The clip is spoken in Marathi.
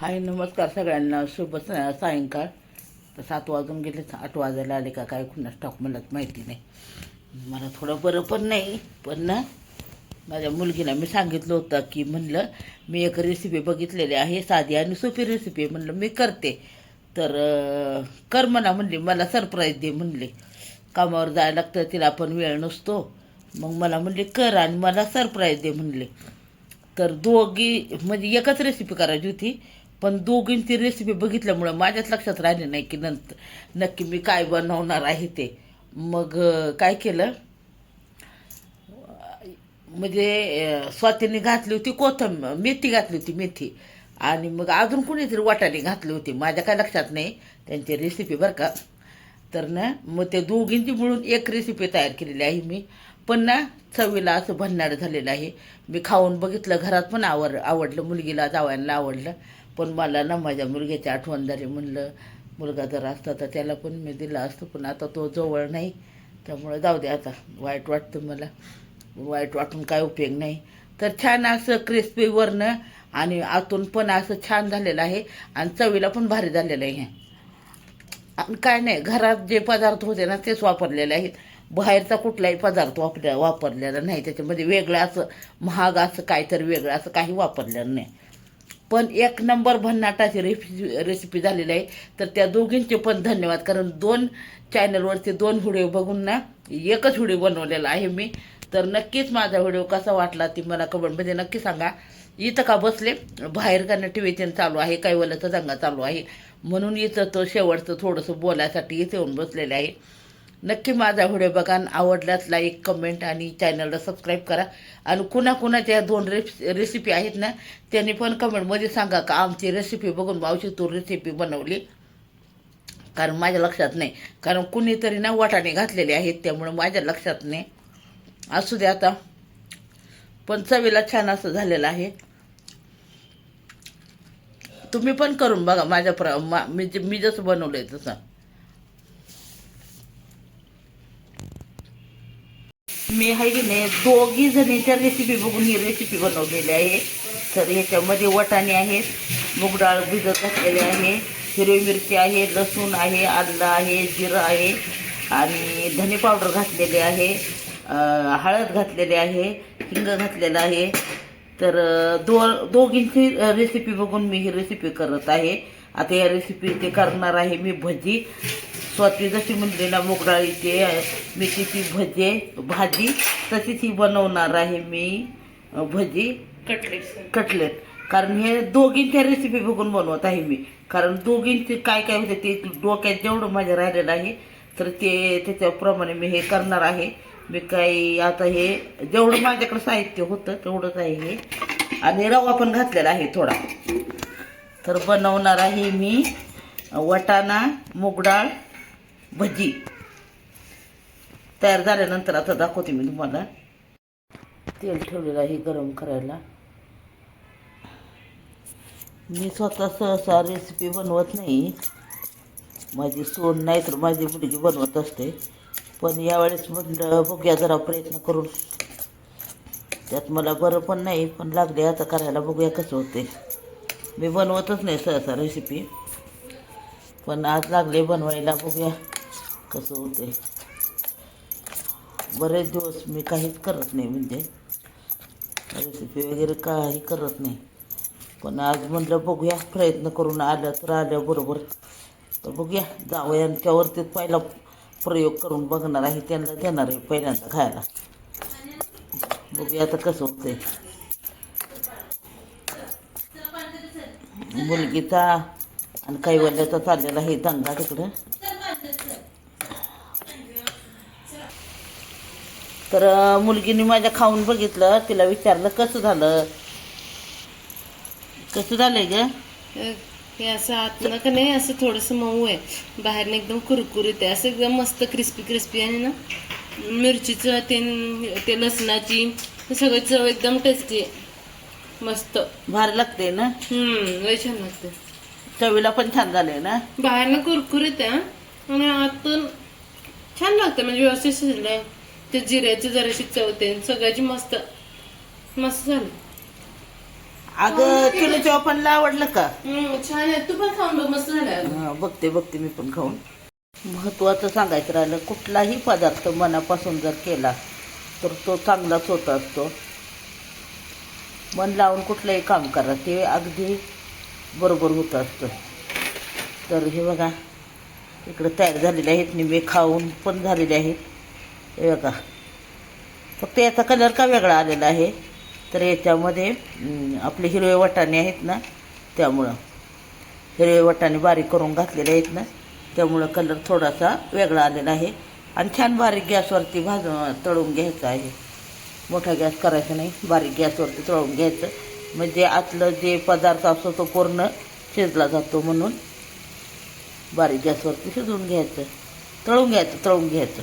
हाय नमस्कार सगळ्यांना. शुभ सायंकाळ. तर सात वाजून गेले. आठ वाजायला आले का काय कुणा स्टॉक मला माहिती नाही. मला थोडं बरं पण नाही. पण ना माझ्या मुलगीला मी सांगितलं होतं की म्हणलं मी एक रेसिपी बघितलेली आहे साधी आणि सोपी रेसिपी म्हणलं मी करते. तर कर म्हणा म्हणली. मला सरप्राईज दे म्हणले. कामावर जायला लागतं तिला पण वेळ नसतो. मग मला म्हणले कर आणि मला सरप्राईज दे म्हणले. तर दोघी म्हणजे एकच रेसिपी करायची होती. पण दोघींची रेसिपी बघितल्यामुळं माझ्याच लक्षात राहिले नाही की नंतर नक्की मी काय बनवणार आहे ते. मग काय केलं? म्हणजे स्वातीने घातली होती कोथंब मेथी घातली होती मेथी. आणि मग अजून कुणीतरी वाटाणे घातली होती माझ्या काय लक्षात नाही. त्यांची रेसिपी बरं का. तर ना मग ते दोघींची मिळून एक रेसिपी तयार केलेली आहे मी. पण ना चवीला असं भन्नाड झालेलं आहे. मी खाऊन बघितलं घरात पण आवड आवडलं मुलगीला जावयांना आवडलं. पण मला ना माझ्या मुलग्याची आठवण झाली. म्हणलं मुलगा जर असता तर त्याला पण मी दिला असतो पण आता तो जवळ नाही. त्यामुळे जाऊ दे आता वाईट वाटतं मला. वाईट वाटून काय उपयोग नाही. तर छान असं क्रिस्पी वरणं आणि आतून पण असं छान झालेलं आहे आणि चवीला पण भारी झालेलं आहे. आणि काय नाही घरात जे पदार्थ होते ना तेच वापरलेले आहेत. बाहेरचा कुठलाही पदार्थ वापर वापरलेला नाही. त्याच्यामध्ये वेगळं असं महाग असं काहीतरी वेगळं असं काही वापरलेलं नाही. पण एक नंबर भन्नाटाची रेसिपी रेसिपी झालेली आहे. तर त्या दोघींचे पण धन्यवाद. कारण दोन चॅनलवरचे दोन व्हिडिओ बघून ना एकच व्हिडिओ बनवलेला आहे मी. तर नक्कीच माझा व्हिडिओ कसा वाटला ती मला कमेंटमध्ये नक्की सांगा. इथं का बसले? बाहेर का टी चालू आहे. काही वेळेचा दंगा चालू आहे. म्हणून इथं तो शेवटचं थोडंसं बोलायसाठी इथे येऊन बसलेलं आहे. नक्की माझा व्हिडिओ बघा आणि आवडल्यास लाईक कमेंट आणि चॅनलला सबस्क्राईब करा. आणि कुणाकुणाच्या दोन रेस रेसिपी आहेत ना त्यांनी पण कमेंटमध्ये सांगा का आमची रेसिपी बघून मावशी तू रेसिपी बनवली? कारण माझ्या लक्षात नाही. कारण कुणीतरी ना वाटाणे घातलेले आहेत त्यामुळे माझ्या लक्षात नाही. असू दे आता. पण चवीला छान असं झालेलं आहे. तुम्ही पण करून बघा माझ्या प्र मा- मी जे- मी जसं बनवलं आहे तसं. मी आहे की नाही दोघी जणीच्या रेसिपी बघून ही रेसिपी बनवलेली आहे. तर याच्यामध्ये वटाणे आहेत मूग डाळ भिजत घातलेले आहे हिरवी मिरची आहे लसूण आहे आलं आहे जिरं आहे आणि धने पावडर घातलेले आहे हळद घातलेली आहे हिंग घातलेलं आहे. तर दो दोघींची रेसिपी बघून मी ही रेसिपी करत आहे. आता या रेसिपी ते करणार आहे मी भजी. स्वाती जशी म्हणली ना मूग डाळीचे मेथीची भजे भाजी तशीच ही बनवणार आहे मी भजी. कटलेट कटलेट कारण हे दोघींच्या रेसिपी बघून बनवत आहे मी. कारण दोघींचे काय काय होते ते डोक्यात जेवढं माझ्या राहिलेलं आहे तर ते त्याच्याप्रमाणे मी हे करणार आहे. मी काही आता हे जेवढं माझ्याकडे साहित्य होतं तेवढंच आहे हे. आणि रवा पण घातलेला आहे थोडा. तर बनवणार आहे मी वटाणा मुगडाळ भजी. तयार झाल्यानंतर आता दाखवते मी तुम्हाला. तेल ठेवलेलं आहे गरम करायला. मी स्वतः सहसा रेसिपी बनवत नाही. माझी सोन नाही तर माझी मुलगी बनवत असते. पण यावेळेस म्हटलं बघूया जरा प्रयत्न करून. त्यात मला बरं पण नाही पण लागले आता करायला बघूया कसं होते मी बनवतच नाही सहसा रेसिपी पण आज लागले बनवायला बघूया. कसं होते बरेच दिवस मी काहीच करत नाही म्हणजे. रेसिपी वगैरे काही करत नाही. पण आज म्हटलं बघूया प्रयत्न करून आलं तर आल्या बरोबर. तर बघूया जावयांच्यावरती पहिला प्रयोग करून बघणार आहे त्यांना देणार आहे पहिल्यांदा खायला. बघूया आता कसं होतंय. मुलगीचा आणि काही वल्याचा चाललेला आहे दंगा तिकडं. तर मुलगीने माझ्या खाऊन बघितलं तिला विचारलं कसं झालं? कसं झालंय ग? हे असं आतनं का नाही असं थोडंसं मऊ आहे. बाहेरनं एकदम कुरकुरीत आहे. असं एकदम मस्त क्रिस्पी क्रिस्पी आहे ना? मिरचीचं ते ते लसणाची सगळं चव एकदम टेस्टी आहे. मस्त. भारी लागते ना? हम्म लय छान लागतं. चवीला पण छान झालंय ना? बाहेरनं कुरकुरीत आहे आणि आतून छान लागतं. म्हणजे व्यवस्थित शिजलंय ते जिऱ्याची जराशी चव ते सगळ्याची मस्त मस्त झालं. अगं तुला चॉपनला आवडलं का? हम्म, छान आहे. तू पण खाऊन बघ मस्त झालं हा, बघते बघते मी पण खाऊन. महत्वाचं सांगायचं राहिलं कुठलाही पदार्थ मनापासून जर केला तर तो चांगलाच होत असतो मन लावून कुठलंही काम करा ते अगदी बरोबर होत असतं. तर हे बघा इकडं तयार झालेले आहेत निंबे खाऊन पण झालेले आहेत. वेगळा फक्त याचा कलर का वेगळा आलेला आहे? तर याच्यामध्ये आपले हिरवे वाटाणे आहेत ना त्यामुळं. हिरवे वाटाणे बारीक करून घातलेले आहेत ना त्यामुळं कलर थोडासा वेगळा आलेला आहे. आणि छान बारीक गॅसवरती भाजून तळून घ्यायचं आहे. मोठा गॅस करायचा नाही बारीक गॅसवरती तळून घ्यायचं. म्हणजे आतलं जे पदार्थ असतो तो पूर्ण शिजला जातो म्हणून बारीक गॅसवरती शिजवून घ्यायचं. तळून घ्यायचं तळून घ्यायचं.